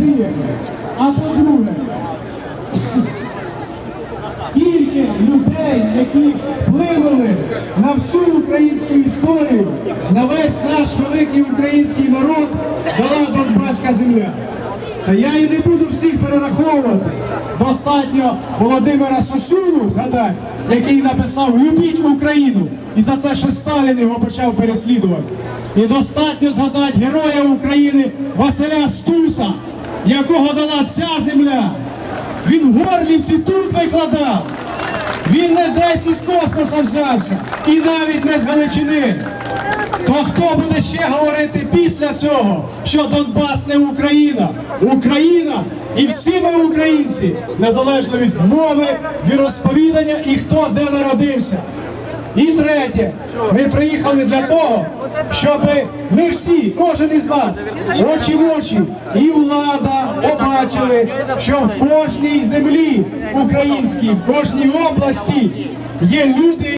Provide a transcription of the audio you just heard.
приїхали. А по-друге, скільки людей, які впливали на всю українську історію, на весь наш великий український народ, дала Донбаська земля. Та я і не буду всіх перераховувати. Достатньо Володимира Сосюну згадати, який написав Любіть Україну. І за це ще Сталін його почав переслідувати. І достатньо згадати героя України Василя Стуса, якого дала ця земля. Він в Горлівці тут викладав. Він не десь із космоса взявся і навіть не з Галичини. То хто буде ще говорити після цього, що Донбас не Україна? Україна і всі ми українці, незалежно від мови, віросповідання і хто де народився. І третє, ми приїхали для того, щоб ми всі, кожен із нас, очі в очі і влада побачили, що в кожній землі українській, в кожній області є люди.